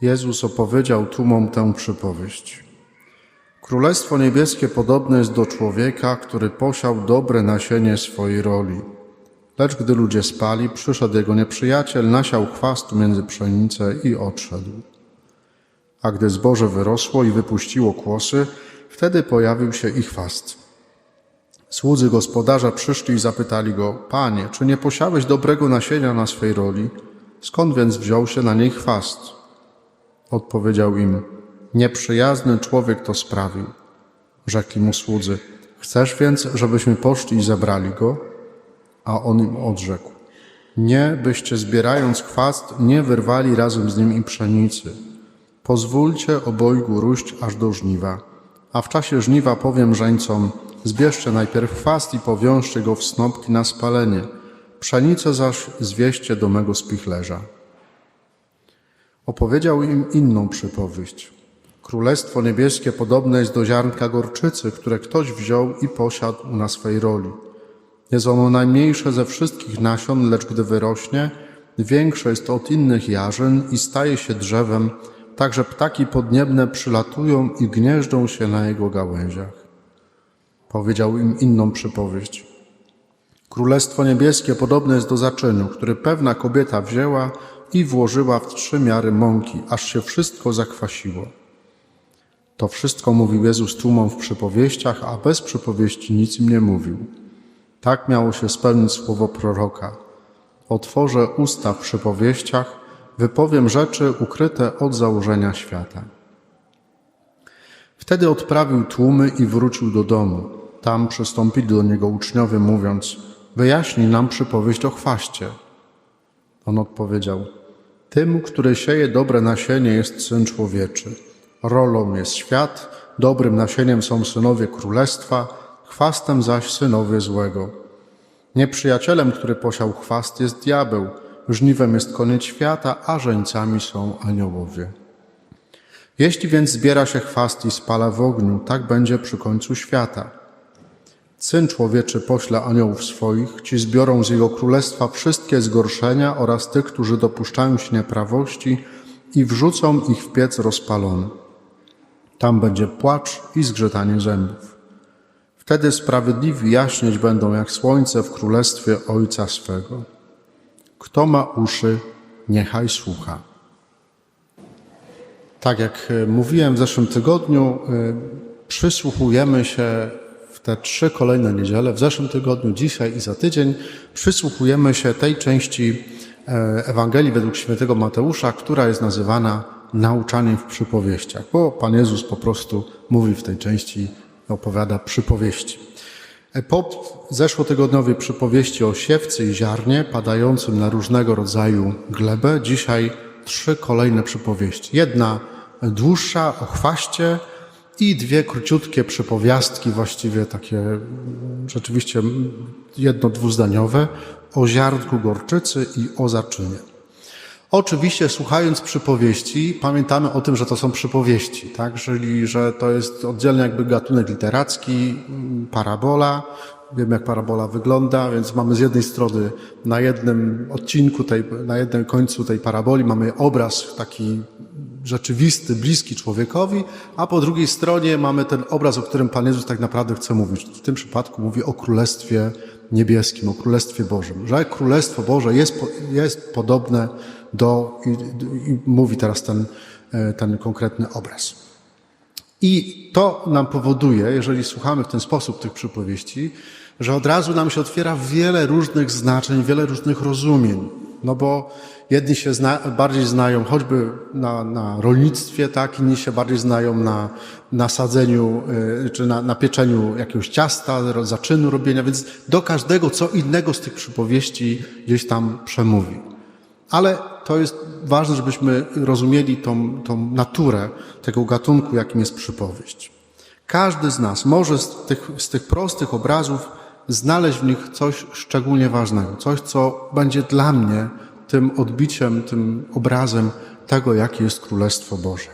Jezus opowiedział tłumom tę przypowieść. Królestwo niebieskie podobne jest do człowieka, który posiał dobre nasienie swojej roli. Lecz gdy ludzie spali, przyszedł jego nieprzyjaciel, nasiał chwastu między pszenicę i odszedł. A gdy zboże wyrosło i wypuściło kłosy, wtedy pojawił się i chwast. Słudzy gospodarza przyszli i zapytali go, Panie, czy nie posiałeś dobrego nasienia na swej roli? Skąd więc wziął się na niej chwast? Odpowiedział im, nieprzyjazny człowiek to sprawił. Rzekli mu słudzy, chcesz więc, żebyśmy poszli i zabrali go? A on im odrzekł, nie, byście zbierając chwast nie wyrwali razem z nim i pszenicy. Pozwólcie obojgu róść aż do żniwa. A w czasie żniwa powiem żeńcom, zbierzcie najpierw chwast i powiążcie go w snopki na spalenie, pszenicę zaś zwieście do mego spichlerza. Opowiedział im inną przypowieść. Królestwo niebieskie podobne jest do ziarnka gorczycy, które ktoś wziął i posiadł na swej roli. Jest ono najmniejsze ze wszystkich nasion, lecz gdy wyrośnie, większe jest od innych jarzyn i staje się drzewem, tak że ptaki podniebne przylatują i gnieżdżą się na jego gałęziach. Powiedział im inną przypowieść. Królestwo niebieskie podobne jest do zaczynu, który pewna kobieta wzięła i włożyła w trzy miary mąki, aż się wszystko zakwasiło. To wszystko mówił Jezus tłumom w przypowieściach, a bez przypowieści nic im nie mówił. Tak miało się spełnić słowo proroka. Otworzę usta w przypowieściach, wypowiem rzeczy ukryte od założenia świata. Wtedy odprawił tłumy i wrócił do domu. Tam przystąpili do niego uczniowie, mówiąc: Wyjaśnij nam przypowieść o chwaście. On odpowiedział: Tym, który sieje dobre nasienie, jest syn człowieczy. Rolą jest świat, dobrym nasieniem są synowie królestwa, chwastem zaś synowie złego. Nieprzyjacielem, który posiał chwast, jest diabeł, żniwem jest koniec świata, a żeńcami są aniołowie. Jeśli więc zbiera się chwast i spala w ogniu, tak będzie przy końcu świata. Syn człowieczy pośle aniołów swoich, ci zbiorą z jego królestwa wszystkie zgorszenia oraz tych, którzy dopuszczają się nieprawości i wrzucą ich w piec rozpalony. Tam będzie płacz i zgrzytanie zębów. Wtedy sprawiedliwi jaśnieć będą jak słońce w królestwie Ojca swego. Kto ma uszy, niechaj słucha. Tak jak e, mówiłem w zeszłym tygodniu, e, przysłuchujemy się te trzy kolejne niedziele, w zeszłym tygodniu, dzisiaj i za tydzień, przysłuchujemy się tej części e, Ewangelii według świętego Mateusza, która jest nazywana nauczaniem w przypowieściach, bo Pan Jezus po prostu mówi w tej części, opowiada przypowieści. Po zeszłotygodniowej przypowieści o siewcy i ziarnie padającym na różnego rodzaju glebę, dzisiaj trzy kolejne przypowieści. Jedna dłuższa o chwaście i dwie króciutkie przypowiastki, właściwie takie rzeczywiście jedno dwuzdaniowe, o ziarnku gorczycy i o zaczynie. Oczywiście, słuchając przypowieści, pamiętamy o tym, że to są przypowieści, tak? Czyli, że to jest oddzielny jakby gatunek literacki, parabola. Wiemy, jak parabola wygląda, więc mamy z jednej strony na jednym odcinku, tej, na jednym końcu tej paraboli mamy obraz taki rzeczywisty, bliski człowiekowi, a po drugiej stronie mamy ten obraz, o którym Pan Jezus tak naprawdę chce mówić. W tym przypadku mówi o Królestwie Niebieskim, o Królestwie Bożym. Że Królestwo Boże jest, jest podobne do, i, i mówi teraz ten, ten konkretny obraz. I to nam powoduje, jeżeli słuchamy w ten sposób tych przypowieści, że od razu nam się otwiera wiele różnych znaczeń, wiele różnych rozumień. No bo jedni się zna, bardziej znają choćby na, na rolnictwie, tak, inni się bardziej znają na, na sadzeniu y, czy na, na pieczeniu jakiegoś ciasta, zaczynu robienia, więc do każdego co innego z tych przypowieści gdzieś tam przemówi. Ale to jest ważne, żebyśmy rozumieli tą, tą naturę tego gatunku, jakim jest przypowieść. Każdy z nas może z tych, z tych prostych obrazów znaleźć w nich coś szczególnie ważnego, coś, co będzie dla mnie tym odbiciem, tym obrazem tego, jakie jest Królestwo Boże.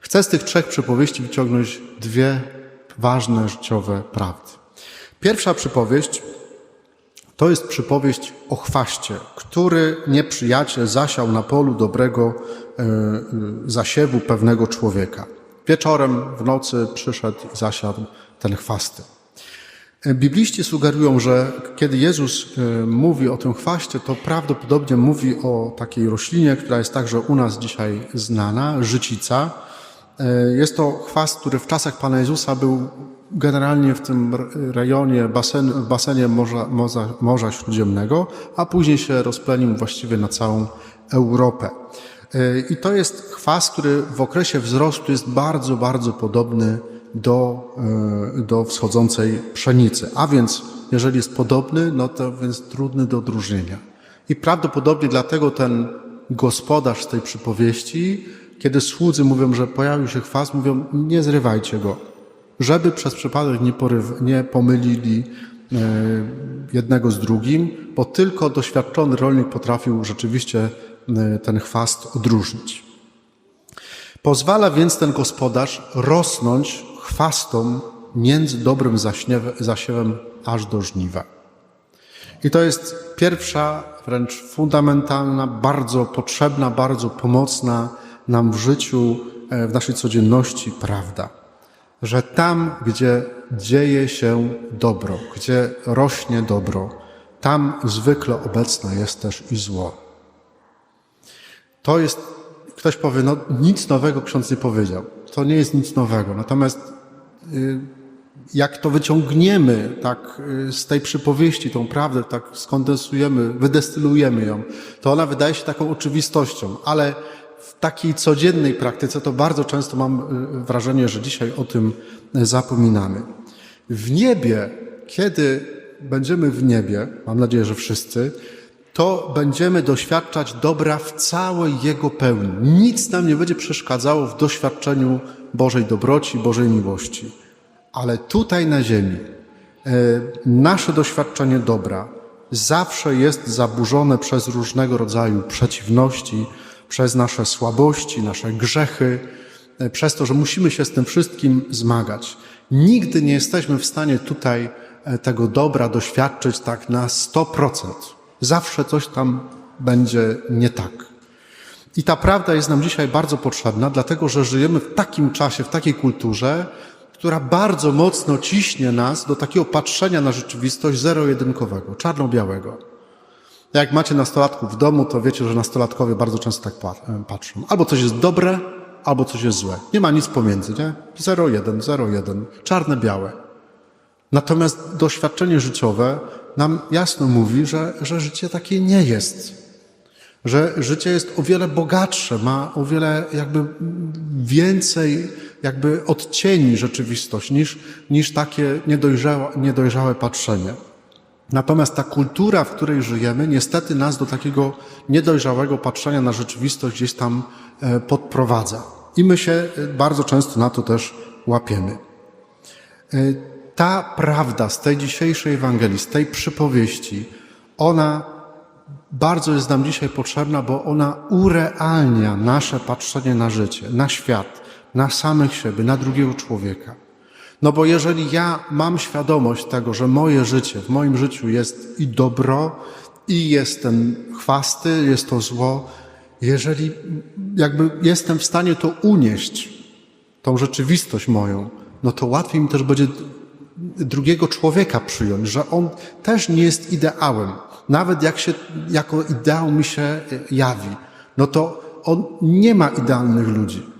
Chcę z tych trzech przypowieści wyciągnąć dwie ważne życiowe prawdy. Pierwsza przypowieść To jest przypowieść o chwaście, który nieprzyjaciel zasiał na polu dobrego e, e, zasiewu pewnego człowieka. Wieczorem, w nocy przyszedł i zasiadł ten chwasty. E, Bibliści sugerują, że kiedy Jezus mówi o tym chwaście, to prawdopodobnie mówi o takiej roślinie, która jest także u nas dzisiaj znana, życica. Jest to chwast, który w czasach Pana Jezusa był generalnie w tym rejonie, basen, basenie Morza, Morza, Morza Śródziemnego, a później się rozplenił właściwie na całą Europę. E, I to jest chwast, który w okresie wzrostu jest bardzo, bardzo podobny do, e, do wschodzącej pszenicy. A więc, jeżeli jest podobny, no to więc trudny do odróżnienia. I prawdopodobnie dlatego ten gospodarz tej przypowieści, kiedy słudzy mówią, że pojawił się chwast, mówią, nie zrywajcie go, żeby przez przypadek nie, poryw, nie pomylili e, jednego z drugim, bo tylko doświadczony rolnik potrafił rzeczywiście e, ten chwast odróżnić. Pozwala więc ten gospodarz rosnąć chwastom między dobrym zasiewem aż do żniwa. I to jest pierwsza, wręcz fundamentalna, bardzo potrzebna, bardzo pomocna nam w życiu, e, w naszej codzienności prawda. Że tam, gdzie dzieje się dobro, gdzie rośnie dobro, tam zwykle obecne jest też i zło. To jest, ktoś powie, no nic nowego ksiądz nie powiedział. To nie jest nic nowego. Natomiast y, jak to wyciągniemy tak y, z tej przypowieści, tą prawdę, tak skondensujemy, wydestylujemy ją, to ona wydaje się taką oczywistością, ale w takiej codziennej praktyce to bardzo często mam y, wrażenie, że dzisiaj o tym y, zapominamy. W niebie, kiedy będziemy w niebie, mam nadzieję, że wszyscy, to będziemy doświadczać dobra w całej Jego pełni. Nic nam nie będzie przeszkadzało w doświadczeniu Bożej dobroci, Bożej miłości. Ale tutaj na ziemi e, nasze doświadczenie dobra zawsze jest zaburzone przez różnego rodzaju przeciwności, przez nasze słabości, nasze grzechy, e, przez to, że musimy się z tym wszystkim zmagać. Nigdy nie jesteśmy w stanie tutaj e, tego dobra doświadczyć tak na 100%. Zawsze coś tam będzie nie tak. I ta prawda jest nam dzisiaj bardzo potrzebna, dlatego że żyjemy w takim czasie, w takiej kulturze, która bardzo mocno ciśnie nas do takiego patrzenia na rzeczywistość zero-jedynkowego, czarno-białego. Jak macie nastolatków w domu, to wiecie, że nastolatkowie bardzo często tak pa- patrzą. Albo coś jest dobre, albo coś jest złe. Nie ma nic pomiędzy, nie? Zero-jeden, zero-jeden, czarne-białe. Natomiast doświadczenie życiowe nam jasno mówi, że, że życie takie nie jest. Że życie jest o wiele bogatsze, ma o wiele jakby więcej jakby odcieni rzeczywistość niż, niż takie niedojrzałe, niedojrzałe patrzenie. Natomiast ta kultura, w której żyjemy, niestety nas do takiego niedojrzałego patrzenia na rzeczywistość gdzieś tam e, podprowadza. I my się e, bardzo często na to też łapiemy. E, Ta prawda z tej dzisiejszej Ewangelii, z tej przypowieści, ona bardzo jest nam dzisiaj potrzebna, bo ona urealnia nasze patrzenie na życie, na świat, na samych siebie, na drugiego człowieka. No bo jeżeli ja mam świadomość tego, że moje życie, w moim życiu jest i dobro, i jest ten chwasty, jest to zło, jeżeli jakby jestem w stanie to unieść, tą rzeczywistość moją, no to łatwiej mi też będzie drugiego człowieka przyjąć, że on też nie jest ideałem. Nawet jak się jako ideał mi się jawi, no to on nie ma idealnych ludzi.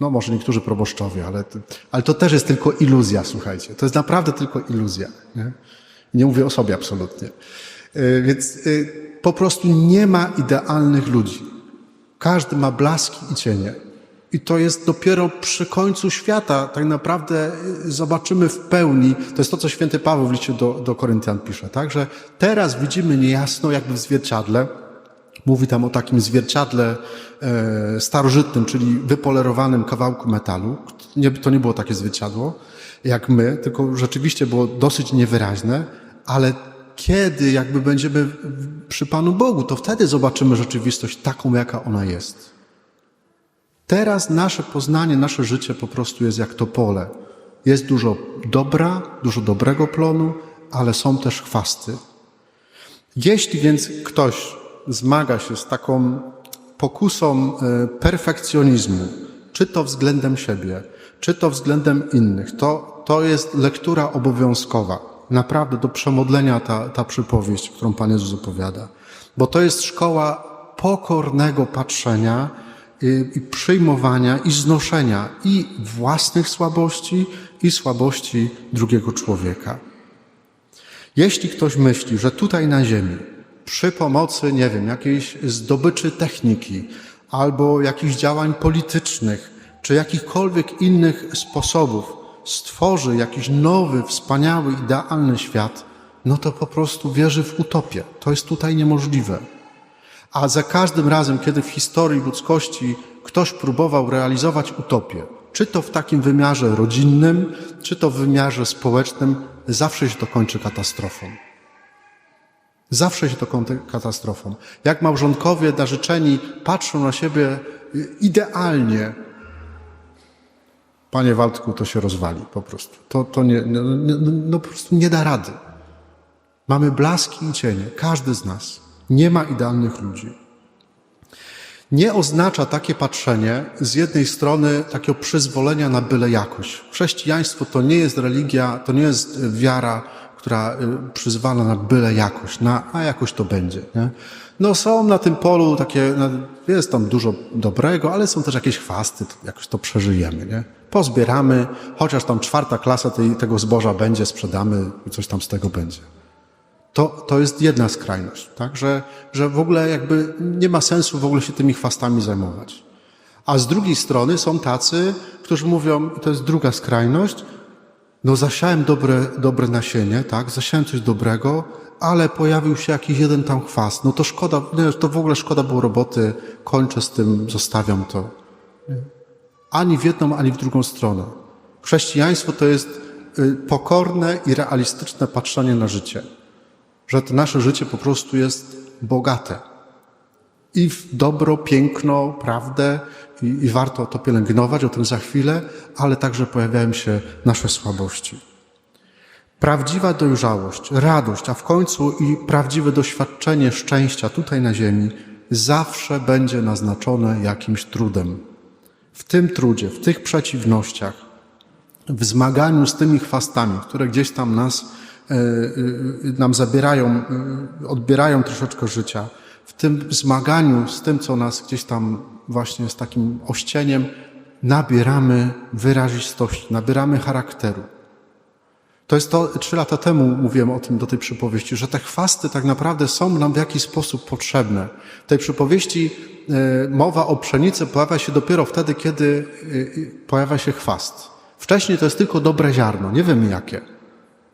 No może niektórzy proboszczowie, ale, ale to też jest tylko iluzja, słuchajcie. To jest naprawdę tylko iluzja. Nie, nie mówię o sobie absolutnie. Y, Więc y, po prostu nie ma idealnych ludzi. Każdy ma blaski i cienie. I to jest dopiero przy końcu świata, tak naprawdę y, zobaczymy w pełni, to jest to, co święty Paweł w liście do, do Koryntian pisze, tak? Że teraz widzimy niejasno, jakby w zwierciadle, Mówi tam o takim zwierciadle e, starożytnym, czyli wypolerowanym kawałku metalu. To nie było takie zwierciadło jak my, tylko rzeczywiście było dosyć niewyraźne, ale kiedy jakby będziemy przy Panu Bogu, to wtedy zobaczymy rzeczywistość taką, jaka ona jest. Teraz nasze poznanie, nasze życie po prostu jest jak to pole. Jest dużo dobra, dużo dobrego plonu, ale są też chwasty. Jeśli więc ktoś zmaga się z taką pokusą e, perfekcjonizmu, czy to względem siebie, czy to względem innych, to, to jest lektura obowiązkowa. Naprawdę do przemodlenia ta, ta przypowieść, którą Pan Jezus opowiada. Bo to jest szkoła pokornego patrzenia i, i przyjmowania i znoszenia i własnych słabości, i słabości drugiego człowieka. Jeśli ktoś myśli, że tutaj na Ziemi, przy pomocy, nie wiem, jakiejś zdobyczy techniki, albo jakichś działań politycznych, czy jakichkolwiek innych sposobów stworzy jakiś nowy, wspaniały, idealny świat, no to po prostu wierzy w utopię. To jest tutaj niemożliwe. A za każdym razem, kiedy w historii ludzkości ktoś próbował realizować utopię, czy to w takim wymiarze rodzinnym, czy to w wymiarze społecznym, zawsze się to kończy katastrofą. Zawsze się to kończy katastrofą. Jak małżonkowie narzeczeni patrzą na siebie y, idealnie, panie Waldku, to się rozwali po prostu. To, to nie, no, no, no po prostu nie da rady. Mamy blaski i cienie, każdy z nas. Nie ma idealnych ludzi. Nie oznacza takie patrzenie z jednej strony takiego przyzwolenia na byle jakość. Chrześcijaństwo to nie jest religia, to nie jest wiara, która y, przyzwala na byle jakość, na a jakoś to będzie. Nie? No są na tym polu takie, no, jest tam dużo dobrego, ale są też jakieś chwasty, jakoś to przeżyjemy. Nie? Pozbieramy, chociaż tam czwarta klasa tej, tego zboża będzie, sprzedamy i coś tam z tego będzie. To, to jest jedna skrajność, tak? że, że w ogóle jakby nie ma sensu w ogóle się tymi chwastami zajmować. A z drugiej strony są tacy, którzy mówią, to jest druga skrajność, no zasiałem dobre, dobre nasienie, tak, zasiałem coś dobrego, ale pojawił się jakiś jeden tam chwast, no to szkoda, nie, to w ogóle szkoda było roboty, kończę z tym, zostawiam to. Ani w jedną, ani w drugą stronę. Chrześcijaństwo to jest y, pokorne i realistyczne patrzenie na życie że to nasze życie po prostu jest bogate. I w dobro, piękno, prawdę, i, i warto to pielęgnować, o tym za chwilę, ale także pojawiają się nasze słabości. Prawdziwa dojrzałość, radość, a w końcu i prawdziwe doświadczenie szczęścia tutaj na Ziemi zawsze będzie naznaczone jakimś trudem. W tym trudzie, w tych przeciwnościach, w zmaganiu z tymi chwastami, które gdzieś tam nas E, e, nam zabierają, e, odbierają troszeczkę życia, w tym zmaganiu z tym, co nas gdzieś tam właśnie z takim ościeniem, nabieramy wyrazistości, nabieramy charakteru. To jest to, trzy lata temu mówiłem o tym do tej przypowieści, że te chwasty tak naprawdę są nam w jakiś sposób potrzebne. W tej przypowieści mowa o pszenicy pojawia się dopiero wtedy, kiedy pojawia się chwast. Wcześniej to jest tylko dobre ziarno, nie wiemy jakie.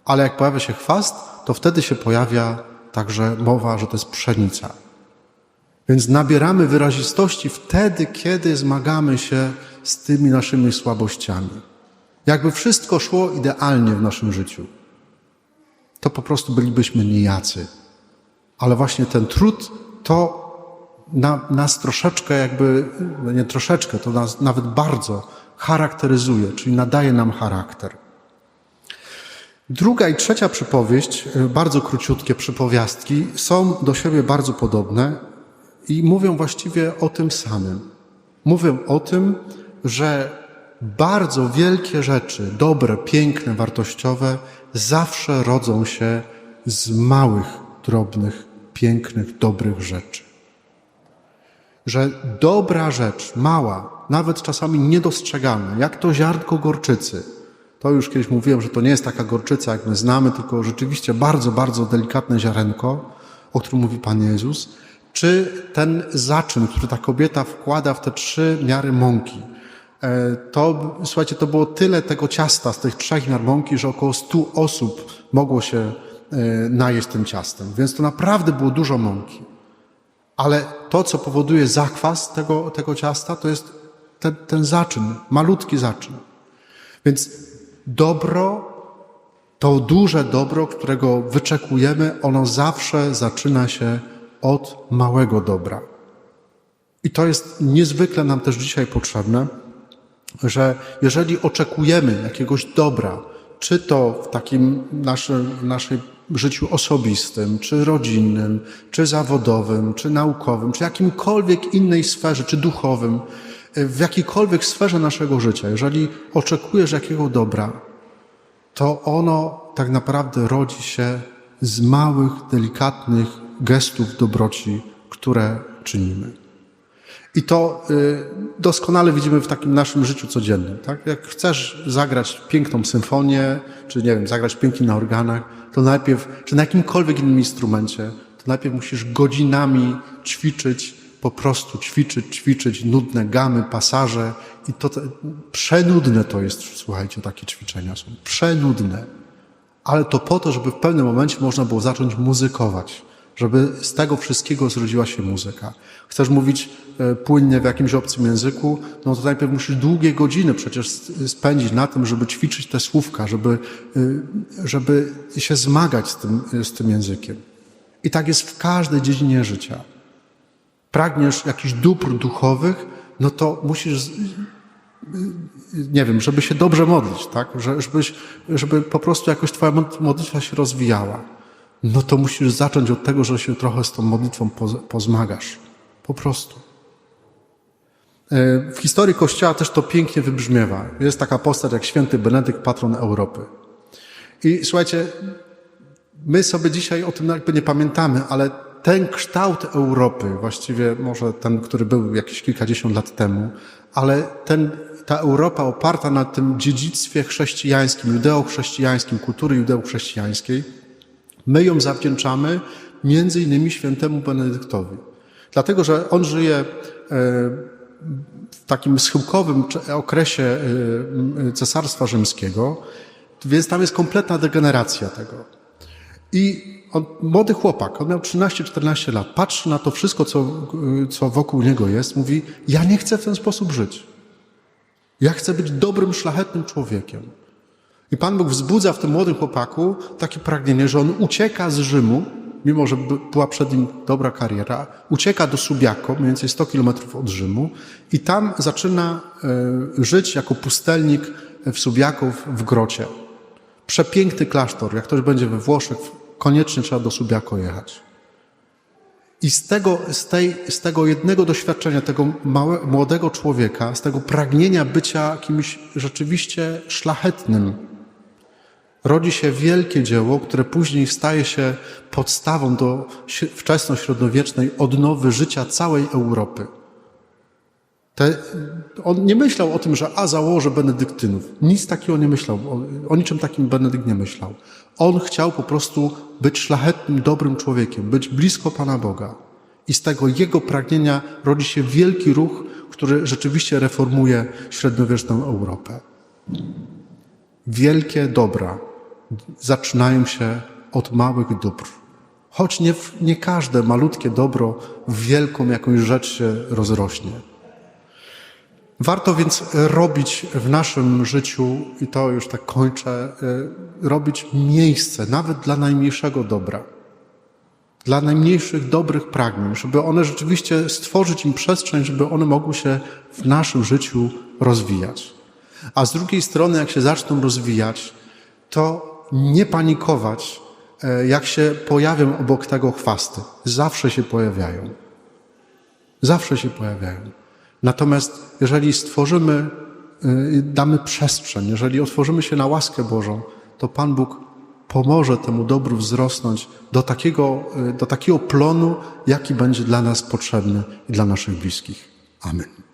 Ale jak pojawia się chwast, to wtedy się pojawia także mowa, że to jest pszenica. Więc nabieramy wyrazistości wtedy, kiedy zmagamy się z tymi naszymi słabościami. Jakby wszystko szło idealnie w naszym życiu, to po prostu bylibyśmy nijacy. Ale właśnie ten trud to na, nas troszeczkę jakby, no nie troszeczkę, to nas nawet bardzo charakteryzuje, czyli nadaje nam charakter. Druga i trzecia przypowieść, e, bardzo króciutkie przypowiastki, są do siebie bardzo podobne i mówią właściwie o tym samym. Mówią o tym, że bardzo wielkie rzeczy, dobre, piękne, wartościowe, zawsze rodzą się z małych, drobnych, pięknych, dobrych rzeczy. Że dobra rzecz, mała, nawet czasami niedostrzegalna, jak to ziarnko gorczycy, to już kiedyś mówiłem, że to nie jest taka gorczyca, jak my znamy, tylko rzeczywiście bardzo, bardzo delikatne ziarenko, o którym mówi Pan Jezus, czy ten zaczyn, który ta kobieta wkłada w te trzy miary mąki. E, to, słuchajcie, to było tyle tego ciasta z tych trzech miar mąki, że około stu osób mogło się e, najeść tym ciastem. Więc to naprawdę było dużo mąki. Ale to, co powoduje zakwas tego, tego ciasta, to jest ten, ten zaczyn, malutki zaczyn. Więc Dobro, to duże dobro, którego wyczekujemy, ono zawsze zaczyna się od małego dobra. I to jest niezwykle nam też dzisiaj potrzebne, że jeżeli oczekujemy jakiegoś dobra, czy to w takim naszym, w życiu osobistym, czy rodzinnym, czy zawodowym, czy naukowym, czy jakimkolwiek innej sferze, czy duchowym, w jakiejkolwiek sferze naszego życia, jeżeli oczekujesz jakiego dobra, to ono tak naprawdę rodzi się z małych, delikatnych gestów dobroci, które czynimy. I to y, doskonale widzimy w takim naszym życiu codziennym. Tak? Jak chcesz zagrać piękną symfonię, czy nie wiem, zagrać pięknie na organach, to najpierw, czy na jakimkolwiek innym instrumencie, to najpierw musisz godzinami ćwiczyć, po prostu ćwiczyć, ćwiczyć nudne gamy, pasaże i to, to przenudne to jest, słuchajcie, takie ćwiczenia są przenudne. Ale to po to, żeby w pewnym momencie można było zacząć muzykować, żeby z tego wszystkiego zrodziła się muzyka. Chcesz mówić e, płynnie w jakimś obcym języku, no to najpierw musisz długie godziny przecież spędzić na tym, żeby ćwiczyć te słówka, żeby, y, żeby się zmagać z tym, z tym językiem. I tak jest w każdej dziedzinie życia. Pragniesz jakichś dóbr duchowych, no to musisz nie wiem, żeby się dobrze modlić, tak? Że- Żebyś, żeby po prostu jakoś twoja mod- modlitwa się rozwijała. No to musisz zacząć od tego, że się trochę z tą modlitwą poz- pozmagasz. Po prostu. E, W historii Kościoła też to pięknie wybrzmiewa. Jest taka postać jak święty Benedykt, patron Europy. I słuchajcie, my sobie dzisiaj o tym jakby nie pamiętamy, ale ten kształt Europy, właściwie może ten, który był jakieś kilkadziesiąt lat temu, ale ten, ta Europa oparta na tym dziedzictwie chrześcijańskim, judeo-chrześcijańskim, kultury judeo-chrześcijańskiej, my ją zawdzięczamy między innymi świętemu Benedyktowi. Dlatego, że on żyje e, w takim schyłkowym okresie e, Cesarstwa Rzymskiego, więc tam jest kompletna degeneracja tego. I on, młody chłopak, on miał 13-14 lat, patrzy na to wszystko, co, y, co wokół niego jest, mówi: Ja nie chcę w ten sposób żyć. Ja chcę być dobrym, szlachetnym człowiekiem. I Pan Bóg wzbudza w tym młodym chłopaku takie pragnienie, że on ucieka z Rzymu, mimo że by- była przed nim dobra kariera, ucieka do Subiaco, mniej więcej 100 kilometrów od Rzymu, i tam zaczyna e, żyć jako pustelnik w Subiaco w, grocie. Przepiękny klasztor. Jak ktoś będzie we Włoszech, koniecznie trzeba do Subiaco jechać. I z tego, z, tej, z tego jednego doświadczenia, tego małe, młodego człowieka, z tego pragnienia bycia kimś rzeczywiście szlachetnym, rodzi się wielkie dzieło, które później staje się podstawą do wczesnośredniowiecznej odnowy życia całej Europy. Te, on nie myślał o tym, że a założę benedyktynów. Nic takiego nie myślał. O, o niczym takim Benedykt nie myślał. On chciał po prostu być szlachetnym, dobrym człowiekiem, być blisko Pana Boga. I z tego jego pragnienia rodzi się wielki ruch, który rzeczywiście reformuje średniowieczną Europę. Wielkie dobra zaczynają się od małych dóbr. Choć nie, nie każde malutkie dobro w wielką jakąś rzecz się rozrośnie. Warto więc robić w naszym życiu, i to już tak kończę, y, robić miejsce nawet dla najmniejszego dobra, dla najmniejszych dobrych pragnień, żeby one rzeczywiście stworzyć im przestrzeń, żeby one mogły się w naszym życiu rozwijać. A z drugiej strony, jak się zaczną rozwijać, to nie panikować, e, jak się pojawią obok tego chwasty. Zawsze się pojawiają. Zawsze się pojawiają. Natomiast jeżeli stworzymy, y, damy przestrzeń, jeżeli otworzymy się na łaskę Bożą, to Pan Bóg pomoże temu dobru wzrosnąć do takiego, y, do takiego plonu, jaki będzie dla nas potrzebny i dla naszych bliskich. Amen.